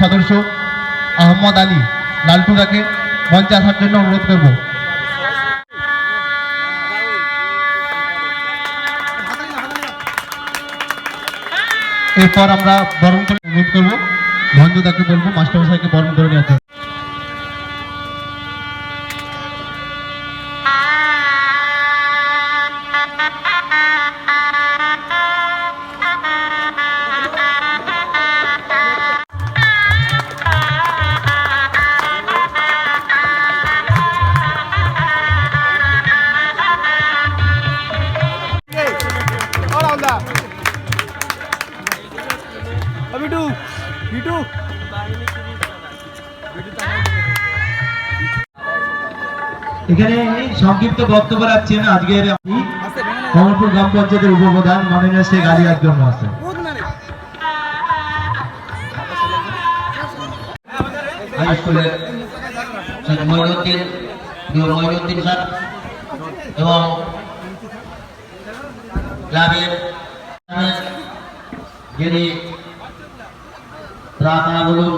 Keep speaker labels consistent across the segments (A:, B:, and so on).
A: সদস্য আহমদ আলী লালটুদাকে মঞ্চে আসার জন্য অনুরোধ করব। এরপর আমরা বরণ করে অনুরোধ করব। ভঞ্জুদাকে বলব, মাস্টারমশাইকে বরণ করে নিয়ে
B: বিটু বিটু
C: এখানে সংক্ষিপ্ত বক্তব্য রাখছেন আজকের আমি কমলপুর গ্রাম পঞ্চায়েতের উপপ্রধান মামিনা শেখ আলী আকবর মহাশয়।
D: হাই স্কুলের স্যার মঈনুদ্দিন প্রিয় মঈনুদ্দিন স্যার এবং ক্লাবের যিনি ত্রাতা বলুন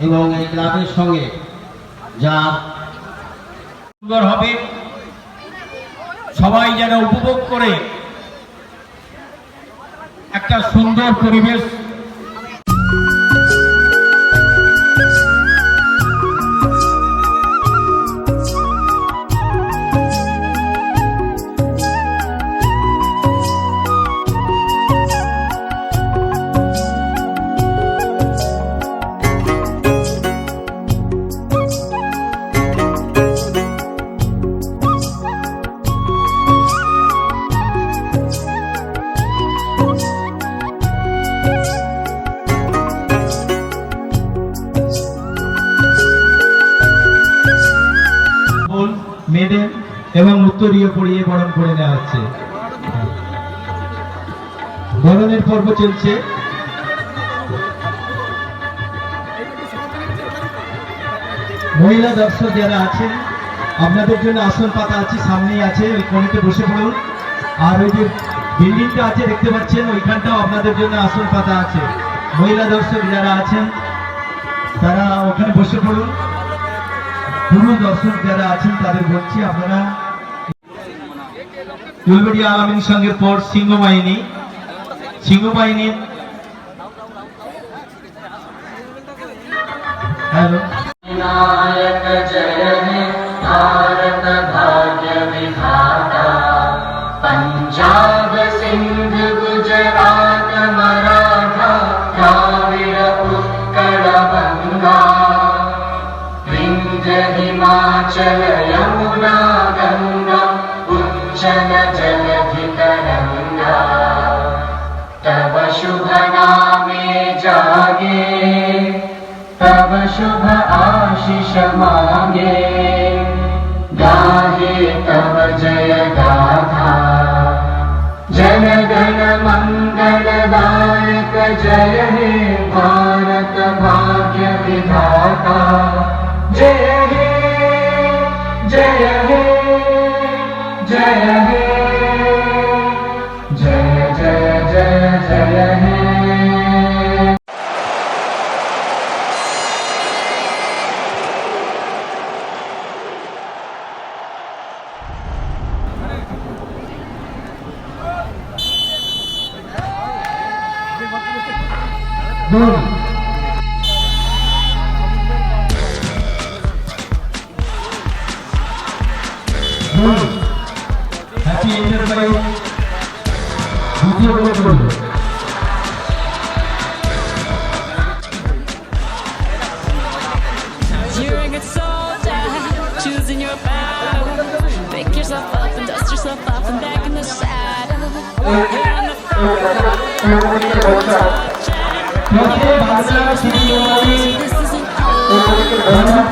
D: এবং এই ক্লাবের সঙ্গে যা
B: সুন্দর হবে, সবাই যেন উপভোগ করে একটা সুন্দর পরিবেশ
C: উত্তরীয় পরিয়ে বরণ করে নেওয়া হচ্ছে। বরণের পর্ব চলছে। মহিলা দর্শক যারা আছেন, আপনাদের জন্য আসন পাতা আছে, সামনেই আছে, ওই কোণেতে বসে পড়ুন। আর ওই যে বিল্ডিংটা আছে, দেখতে পাচ্ছেন, ওইখানটাও আপনাদের জন্য আসন পাতা আছে। মহিলা দর্শক যারা আছেন, তারা ওখানে বসে পড়ুন। পুরো দর্শক যারা আছেন, তাদের বলছি আপনারা ইউবিডি আওয়ামী সঙ্গে পর সিংহ বাহিনী। সিংহ বাহিনী। হ্যালো।
D: জয় হে Yeah, yeah, yeah.
C: বলুন হ্যাপি এন্টারপ্রাইজ দ্বিতীয় বলে বলুন
E: You're a good soldier, choosing your battle. Pick yourself up and dust yourself off and back in the saddle. You're on the front
C: প্রথমে Bangla cinema
E: This isn't over.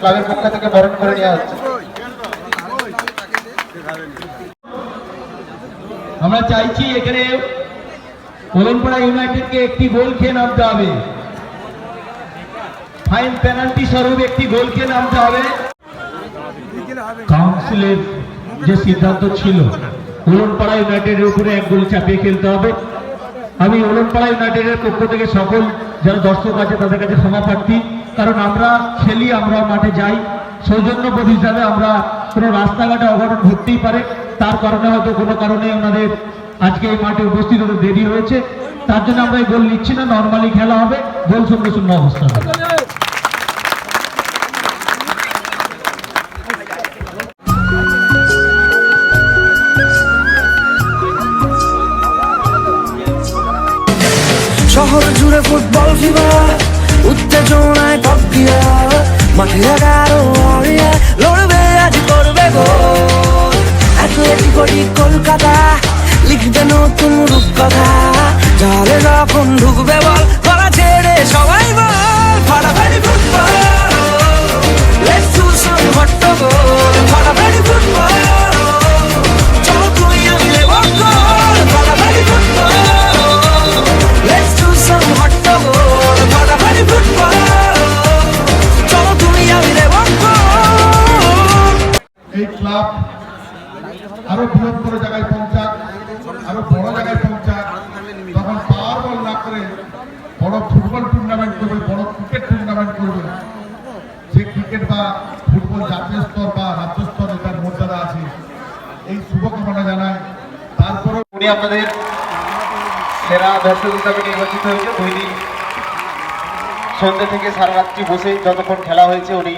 A: ক্লাবের পক্ষ থেকে বরণ করে নেওয়া হচ্ছে।
C: আমরা চাইছি এখানে কলমপাড়া ইউনাইটেডকে একটি গোল খেয়ে নামতে হবে। ফাইন পেনাল্টি স্বরূপ একটি গোল খেয়ে নামতে হবে। কাউন্সিলের যে সিদ্ধান্ত ছিল উলনপাড়া ইউনাইটেডের উপরে এক গোল চাপিয়ে খেলতে হবে। আমি উলনপাড়া ইউনাইটেডের পক্ষ থেকে সকল যারা দর্শক আছে, তাদের কাছে ক্ষমা প্রার্থী। কারণ আমরা খেলি, আমরা মাঠে যাই। সৌজন্যবোধ হিসাবে আমরা কোনো রাস্তাঘাটে অঘটন ঘটতেই পারে। তার কারণে হয়তো কোনো কারণে ওনাদের আজকে এই মাঠে উপস্থিত হতে দেরি হয়েছে। তার জন্য আমরা এই গোল নিচ্ছি না, নর্মালি খেলা হবে। গোল শূন্য শূন্য অবস্থা হবে।
F: শহর জুড়ে ফুটবল ফিবা উত্তেজনায় প্রক্রিয়া মাঠে এগারো আড়িয়া লড়বে, আজ করবে গোল অ্যাথলেটিকোটি কলকাতা, লিখবে নতুন রূপকথা। জালে যখন ঢুকবে বল গলা ছেড়ে সবাই বল, ফাটাফাটি ফুটবল। Let's do some হট্টগোল ফাটাফাটি ফুটবল।
A: জানাই তারপরে উনি আপনাদের সেরা দর্শক হিসাবে নির্বাচিত হয়েছে। দুই দিন সন্ধ্যে থেকে সারা রাত্রি বসে যতক্ষণ খেলা হয়েছে, উনি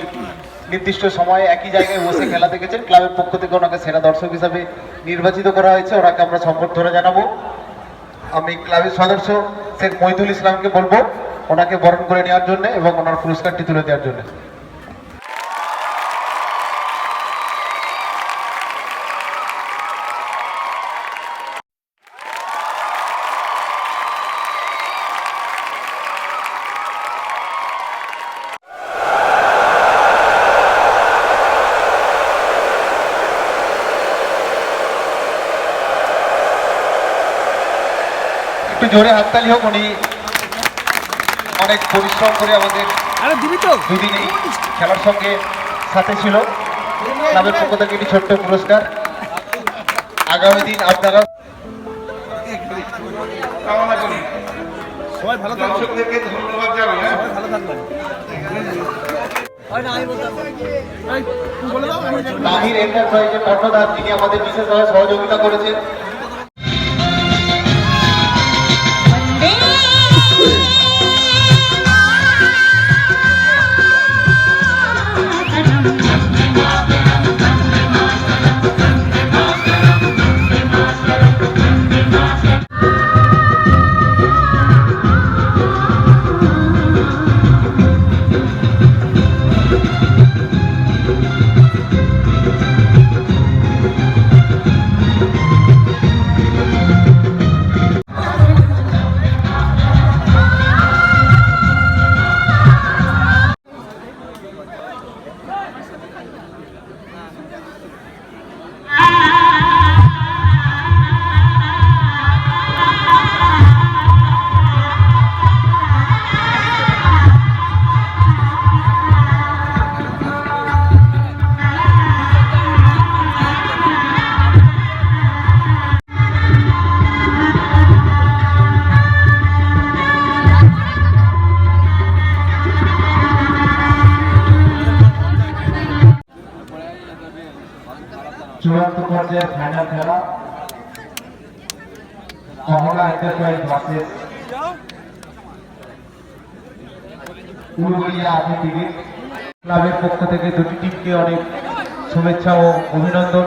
A: নির্দিষ্ট সময়ে একই জায়গায় বসে খেলা দেখেছেন। ক্লাবের পক্ষ থেকে ওনাকে সেরা দর্শক হিসাবে নির্বাচিত করা হয়েছে। ওনাকে আমরা সম্বর্ধনা জানাব। আমি ক্লাবের সদস্য শেখ মহিদুল ইসলামকে বলব, ওনাকে বরণ করে নেওয়ার জন্য এবং ওনার পুরস্কারটি তুলে দেওয়ার জন্য। একটু জোরে হাততালি হোক উনি অনেক পরিশ্রম করে আমাদের দুদিন এই খেলার সঙ্গে সাথে ছিল। ক্লাবের পক্ষ থেকে একটি ছোট্ট পুরস্কার। আগামী দিন আপনারা দর্শকদেরকে ধন্যবাদ জানাই হ্যাঁ? তাহির এন্টারপ্রাইজের কর্ণধার তিনি আমাদের বিশেষভাবে সহযোগিতা করেছেন
C: চূড়ান্ত পর্যায়ের ফাইনাল খেলা। Kamala enterprise versus Uluberia TV ক্লাবের পক্ষ থেকে দুটি টিমকে অনেক শুভেচ্ছা ও অভিনন্দন।